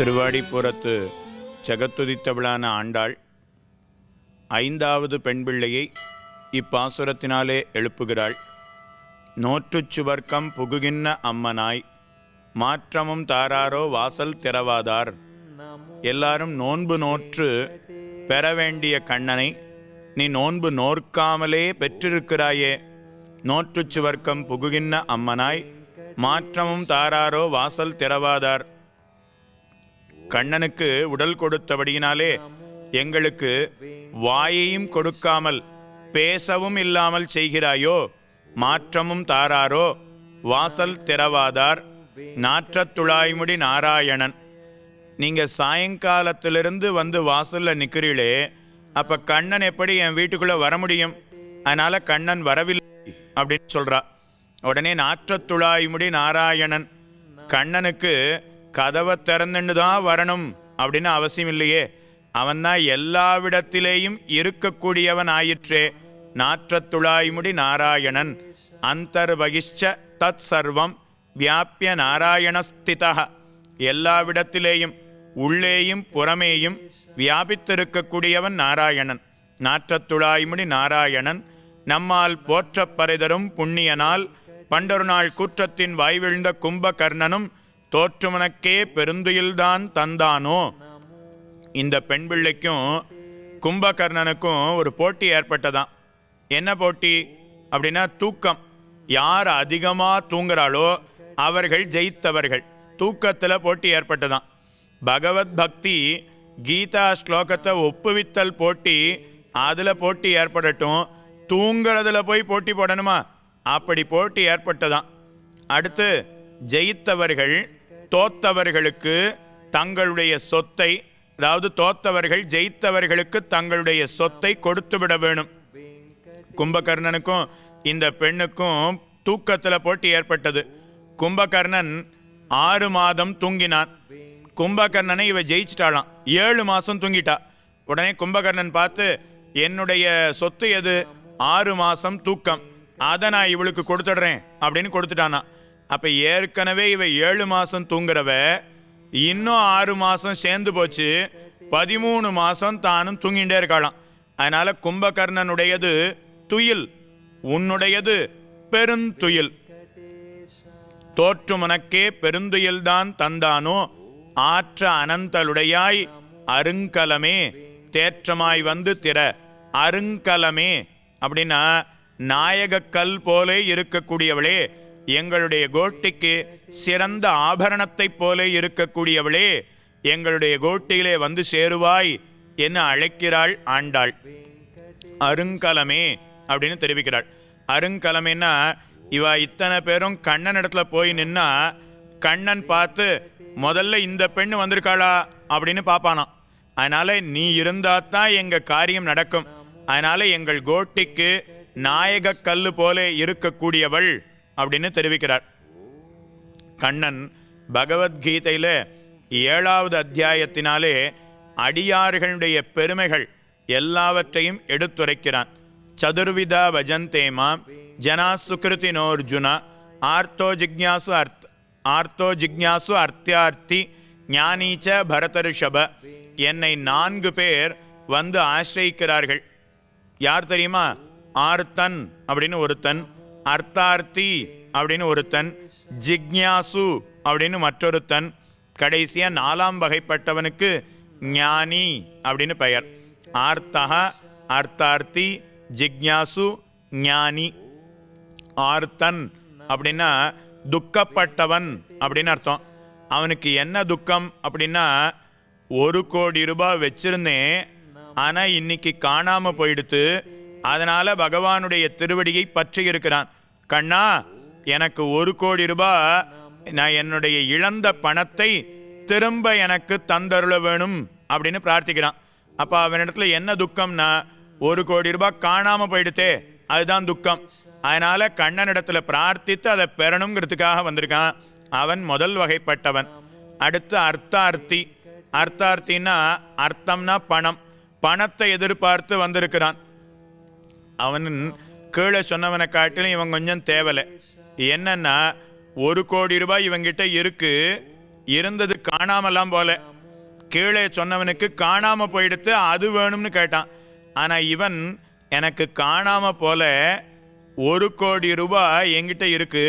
திருவாடிப்புறத்து ஜெகத்துதித்தவளான ஆண்டாள் ஐந்தாவது பெண் பிள்ளையை இப்பாசுரத்தினாலே எழுப்புகிறாள். நோற்றுச் சுவர்க்கம் புகுகின்ற அம்மனாய் மாற்றமும் தாராரோ வாசல் திறவாதார். எல்லாரும் நோன்பு நோற்று பெற வேண்டிய கண்ணனை நீ நோன்பு நோற்காமலே பெற்றிருக்கிறாயே. நோற்றுச் சுவர்க்கம் புகுகின்ற அம்மனாய் மாற்றமும் தாராரோ வாசல் திறவாதார். கண்ணனுக்கு உடல் கொடுத்தபடியினாலே எங்களுக்கு வாயையும் கொடுக்காமல் பேசவும் இல்லாமல் செய்கிறாயோ? மாற்றமும் தாராரோ? வாசல் திறவாதார். நாற்றத் துழாய்முடி நாராயணன். நீங்கள் சாயங்காலத்திலிருந்து வந்து வாசலில் நிற்கிறீளே அப்போ கண்ணன் எப்படி என் வீட்டுக்குள்ளே வர முடியும்? அதனால் கண்ணன் வரவில்லை அப்படின்னு சொல்கிறா உடனே நாற்றத்துழாய்முடி நாராயணன். கண்ணனுக்கு கதவை திறந்துன்னு தான் வரணும் அப்படின்னு அவசியம் இல்லையே அவன் தான் எல்லாவிடத்திலேயும் இருக்கக்கூடியவன் ஆயிற்றே. நாற்றத்துழாய்முடி நாராயணன். அந்தர்வகிஷ்ச தத் சர்வம் வியாபிய நாராயணஸ்திதா எல்லாவிடத்திலேயும் உள்ளேயும் புறமேயும் வியாபித்திருக்கக்கூடியவன் நாராயணன். நாற்றத்துழாய்முடி நாராயணன். நம்மால் போற்றப் பரிதரும் புண்ணியனால் பண்டொரு நாள் கூற்றத்தின் வாய்விழுந்த கும்பகர்ணனும் தோற்றுமனக்கே பெருந்துயில்தான் தந்தானோ? இந்த பெண் பிள்ளைக்கும் கும்பகர்ணனுக்கும் ஒரு போட்டி ஏற்பட்டதான் என்ன போட்டி? அப்படின்னா தூக்கம். யார் அதிகமாக தூங்குறாளோ அவர்கள் ஜெயித்தவர்கள். தூக்கத்தில் போட்டி ஏற்பட்டதான் பகவத் பக்தி கீதா ஸ்லோகத்தை ஒப்புவித்தல் போட்டி அதில் போட்டி ஏற்படட்டும். தூங்குறதுல போய் போட்டி போடணுமா? அப்படி போட்டி ஏற்பட்டதான் அடுத்து ஜெயித்தவர்கள் தோத்தவர்களுக்கு தங்களுடைய சொத்தை அதாவது தோத்தவர்கள் ஜெயித்தவர்களுக்கு தங்களுடைய சொத்தை கொடுத்து விட வேணும். கும்பகர்ணனுக்கும் இந்த பெண்ணுக்கும் தூக்கத்தில் போட்டி ஏற்பட்டது. கும்பகர்ணன் ஆறு மாதம் தூங்கினான். கும்பகர்ணனை இவ ஜெயிச்சிட்டாளாம். ஏழு மாதம் தூங்கிட்டா. உடனே கும்பகர்ணன் பார்த்து என்னுடைய சொத்து எது? ஆறு மாதம் தூக்கம். அதை நான் இவளுக்கு கொடுத்துடுறேன். அப்படின்னு கொடுத்துட்டானா. அப்போ ஏற்கனவே இவ ஏழு மாதம் தூங்குறவ இன்னும் ஆறு மாதம் சேர்ந்து போச்சு பதிமூணு மாதம் தானும் தூங்கிட்டே இருக்கலாம் அதனால் கும்பகர்ணனுடையது துயில் உன்னுடையது பெருந்துயில். தோற்றுமுனக்கே பெருந்துயில்தான் தந்தானோ ஆற்ற அனந்தலுடையாய் அருங்கலமே தேற்றமாய் வந்து திற அருங்கலமே. அப்படின்னா நாயகக்கல் போலே இருக்கக்கூடியவளே எங்களுடைய கோட்டிக்கு சிறந்த ஆபரணத்தைப் போலே இருக்கக்கூடியவளே எங்களுடைய கோட்டியிலே வந்து சேருவாய் என்ன அழைக்கிறாள் ஆண்டாள். அருங்கலமே அப்படின்னு தெரிவிக்கிறாள். அருங்கலமேன்னா இவ இத்தனை பேரும் கண்ணன் இடத்துல போய் நின்னா கண்ணன் பார்த்து முதல்ல இந்த பெண்ணு வந்திருக்காளா? அப்படின்னு பார்ப்பானாம். அதனால நீ இருந்தால் தான் எங்கள் காரியம் நடக்கும். அதனால எங்கள் கோட்டிக்கு நாயக கல்லு போல இருக்கக்கூடியவள் அப்படின்னு தெரிவிக்கிறார். கண்ணன் பகவத்கீதையில ஏழாவது அத்தியாயத்தினாலே அடியார்களுடைய பெருமைகள் எல்லாவற்றையும் எடுத்துரைக்கிறான். சதுர்விதா வஜந்தேமா ஜனா சுகிருத்தினோர்ஜுனா ஆர்த்தோ ஜிக்ஞாசு அர்த் ஆர்த்தோ ஜிக்ஞாசு அர்த்தியார்த்தி ஞானீச்ச பரதரிஷப என்னை நான்கு பேர் வந்து ஆசிரியிக்கிறார்கள். யார் தெரியுமா? ஆர்த்தன் அப்படின்னு ஒருத்தன் அர்த்தார்த்தி அப்படின்னு ஒருத்தன் ஜிக்ஞாசு அப்படின்னு மற்றொருத்தன் கடைசியாக நாலாம் வகைப்பட்டவனுக்கு ஞானி அப்படின்னு பெயர். ஆர்த்தக அர்த்தார்த்தி ஜிக்ஞாசு ஞானி. ஆர்த்தன் அப்படின்னா துக்கப்பட்டவன் அப்படின்னு அர்த்தம். அவனுக்கு என்ன துக்கம் அப்படின்னா ஒரு கோடி ரூபாய் வச்சிருந்தேன் ஆனால் இன்னைக்கு காணாமல் போயிடுத்து அதனால் பகவானுடைய திருவடியை பற்றி இருக்கிறான். கண்ணா எனக்கு ஒரு கோடி ரூபாய் நான் என்னுடைய இழந்த பணத்தை திரும்ப எனக்கு தந்தருள வேணும் அப்படின்னு பிரார்த்திக்கிறான். அப்போ அவனிடத்துல என்ன துக்கம்னா ஒரு கோடி ரூபாய் காணாமல் போயிடுத்தே அதுதான் துக்கம். அதனால் கண்ணனிடத்தில் பிரார்த்தித்து அதை பெறணுங்கிறதுக்காக வந்திருக்கான். அவன் முதல் வகைப்பட்டவன். அடுத்து அர்த்தார்த்தி. அர்த்தார்த்தின்னா அர்த்தம்னா பணம். பணத்தை எதிர்பார்த்து வந்திருக்கிறான். அவன் கீழே சொன்னவனை காட்டிலும் இவன் கொஞ்சம் தேவலை. என்னன்னா ஒரு கோடி ரூபாய் இவங்கிட்ட இருக்கு. இருந்தது காணாமலாம் போல. கீழே சொன்னவனுக்கு காணாம போயிடுத்து அது வேணும்னு கேட்டான். ஆனா இவன் எனக்கு காணாம போல ஒரு கோடி ரூபாய் என்கிட்ட இருக்கு.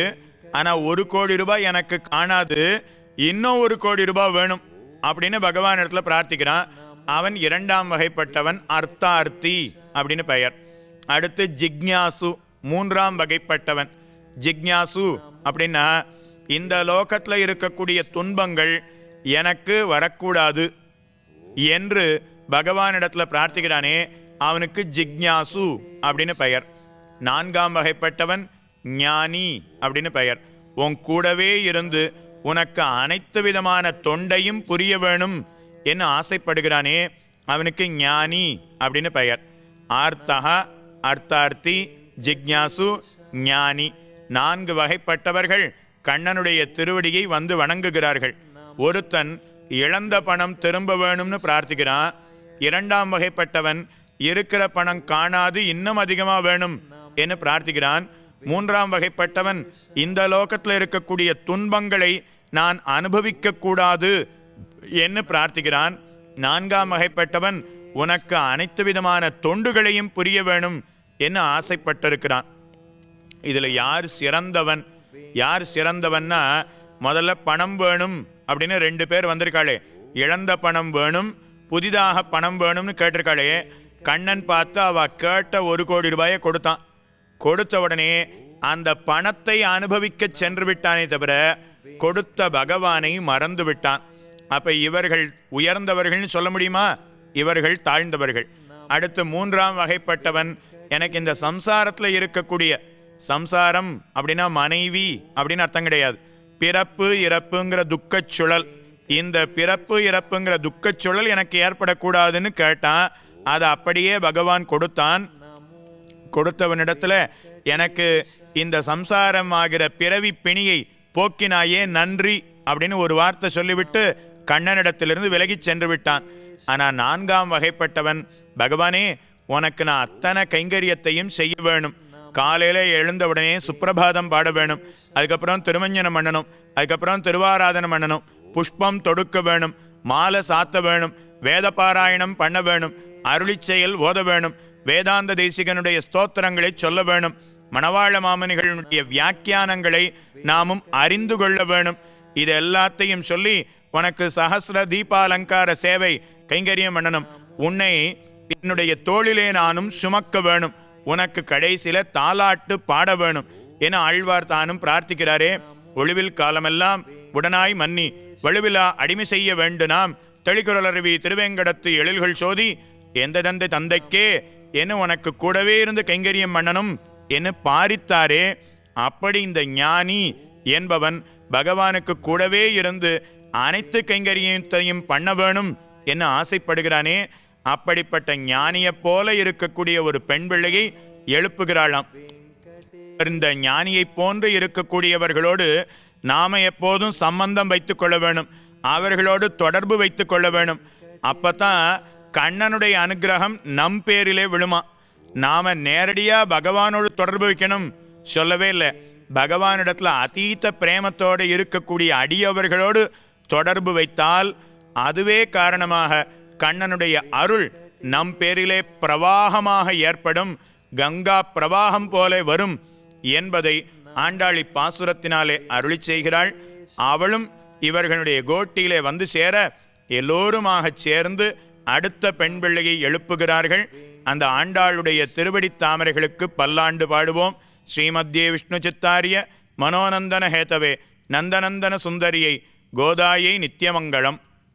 ஆனா ஒரு கோடி ரூபாய் எனக்கு காணாது. இன்னும் ஒரு கோடி ரூபாய் வேணும் அப்படின்னு பகவான் இடத்துல பிரார்த்திக்கிறான். அவன் இரண்டாம் வகைப்பட்டவன் அர்த்தார்த்தி அப்படின்னு பெயர். அடுத்து ஜிக்ஞாசு மூன்றாம் வகைப்பட்டவன். ஜிக்ஞாசு அப்படின்னா இந்த லோகத்தில் இருக்கக்கூடிய துன்பங்கள் எனக்கு வரக்கூடாது என்று பகவானிடத்தில் பிரார்த்திக்கிறானே அவனுக்கு ஜிக்ஞாசு அப்படின்னு பெயர். நான்காம் வகைப்பட்டவன் ஞானி அப்படின்னு பெயர். உன் கூடவே இருந்து உனக்கு அனைத்து விதமான தொண்டையும் புரிய வேணும் என்று ஆசைப்படுகிறானே அவனுக்கு ஞானி அப்படின்னு பெயர். ஆர்த்தகா அர்த்தார்த்தி ஜிக்ஞாசு ஞானி நான்கு வகைப்பட்டவர்கள் கண்ணனுடைய திருவடியை வந்து வணங்குகிறார்கள். ஒருத்தன் இழந்த பணம் திரும்ப வேணும்னு பிரார்த்திக்கிறான் இரண்டாம் வகைப்பட்டவன் இருக்கிற பணம் காணாது இன்னும் அதிகமாக வேணும் என்று பிரார்த்திக்கிறான். மூன்றாம் வகைப்பட்டவன் இந்த லோகத்தில் இருக்கக்கூடிய துன்பங்களை நான் அனுபவிக்க கூடாது என்று பிரார்த்திக்கிறான். நான்காம் வகைப்பட்டவன் உனக்கு அனைத்து விதமான தொண்டுகளையும் புரிய வேணும் என்ன ஆசைப்பட்டிருக்கிறான்? இதில் யார் சிறந்தவன்? யார் சிறந்தவன்னா முதல்ல பணம் வேணும் அப்படின்னு ரெண்டு பேர் வந்திருக்காளே. இழந்த பணம் வேணும் புதிதாக பணம் வேணும்னு கேட்டிருக்காளே. கண்ணன் பார்த்து அவ கேட்ட ஒரு கோடி ரூபாயை கொடுத்தான். கொடுத்த உடனே அந்த பணத்தை அனுபவிக்க சென்று விட்டானே தவிர கொடுத்த பகவானை மறந்து விட்டான். அப்போ இவர்கள் உயர்ந்தவர்கள்னு சொல்ல முடியுமா? இவர்கள் தாழ்ந்தவர்கள். அடுத்து மூன்றாம் வகைப்பட்டவன் எனக்கு இந்த சம்சாரத்தில் இருக்கக்கூடிய சம்சாரம் அப்படின்னா மனைவி அப்படின்னு அர்த்தம் கிடையாது. பிறப்பு இறப்புங்கிற துக்கச் சுழல். இந்த பிறப்பு இறப்புங்கிற துக்கச் சுழல் எனக்கு ஏற்படக்கூடாதுன்னு கேட்டான். அதை அப்படியே பகவான் கொடுத்தான். கொடுத்தவனிடத்துல எனக்கு இந்த சம்சாரம் ஆகிற பிறவி பிணியை போக்கினாயே நன்றி அப்படின்னு ஒரு வார்த்தை சொல்லிவிட்டு கண்ணனிடத்திலிருந்து விலகிச் சென்று விட்டான். ஆனால் நான்காம் வகைப்பட்டவன் பகவானே உனக்கு நான் அத்தனை கைங்கரியத்தையும் செய்ய வேணும். காலையில் எழுந்த உடனே சுப்பிரபாதம் பாட வேணும். அதுக்கப்புறம் திருமஞ்சனம் பண்ணணும். அதுக்கப்புறம் திருவாராதனம் பண்ணணும். புஷ்பம் தொடுக்க வேணும். மாலை சாத்த வேணும். வேத பாராயணம் பண்ண வேணும். அருளிச்செயல் ஓத வேணும். வேதாந்த தேசிகனுடைய ஸ்தோத்திரங்களை சொல்ல வேணும். மணவாள மாமனிகளுடைய வியாக்கியானங்களை நாமும் அறிந்து கொள்ள வேணும். இது எல்லாத்தையும் சொல்லி உனக்கு சஹஸ்ர தீபாலங்கார சேவை கைங்கரியம் பண்ணணும். உன்னை என்னுடைய தோளிலே நானும் சுமக்க வேணும். உனக்கு கடைசியில தாலாட்டு பாட வேணும். என ஆழ்வார் தானும் பிரார்த்திக்கிறாரே ஒளிவில் காலமெல்லாம் உடனாய் மன்னி வலுவிலா அடிமை செய்ய வேண்டுனாம். தெளிக்குரலருவி திருவேங்கடத்து எழில்கள் சோதி எந்த தந்தை தந்தைக்கே? என உனக்கு கூடவே இருந்து கைங்கரியம் பண்ணணும் என்ன பாரித்தாரே. அப்படி இந்த ஞானி என்பவன் பகவானுக்கு கூடவே இருந்து அனைத்து கைங்கரியத்தையும் பண்ண வேணும் என்று ஆசைப்படுகிறானே. அப்படிப்பட்ட ஞானியைப் போல இருக்கக்கூடிய ஒரு பெண் பிள்ளையை எழுப்புகிறாளாம். இந்த ஞானியைப் போன்று இருக்கக்கூடியவர்களோடு நாம எப்போதும் சம்பந்தம் வைத்து கொள்ள வேணும் அவர்களோடு தொடர்பு வைத்து கொள்ள வேணும் அப்பதான் கண்ணனுடைய அனுக்கிரகம் நம் பேரிலே விழுமா? நாம் நேரடியாக பகவானோடு தொடர்பு வைக்கணும். சொல்லவே இல்லை. பகவானிடத்தில் அதீத பிரேமத்தோடு இருக்கக்கூடிய அடியவர்களோடு தொடர்பு வைத்தால் அதுவே காரணமாக. கண்ணனுடைய அருள் நம் பேரிலே பிரவாகமாக ஏற்படும் கங்கா பிரவாகம் போல வரும் என்பதை ஆண்டாளி பாசுரத்தினாலே அருளி செய்கிறாள். அவளும் இவர்களுடைய கோட்டியிலே வந்து சேர எல்லோருமாகச் சேர்ந்து அடுத்த பெண் பிள்ளையை எழுப்புகிறார்கள். அந்த ஆண்டாளுடைய திருவடித் தாமரைகளுக்கு பல்லாண்டு பாடுவோம். ஸ்ரீமத்தியே விஷ்ணு சித்தாரிய மனோநந்தன ஹேதவே நந்தநந்தன சுந்தரியை கோதாயை நித்தியமங்கலம்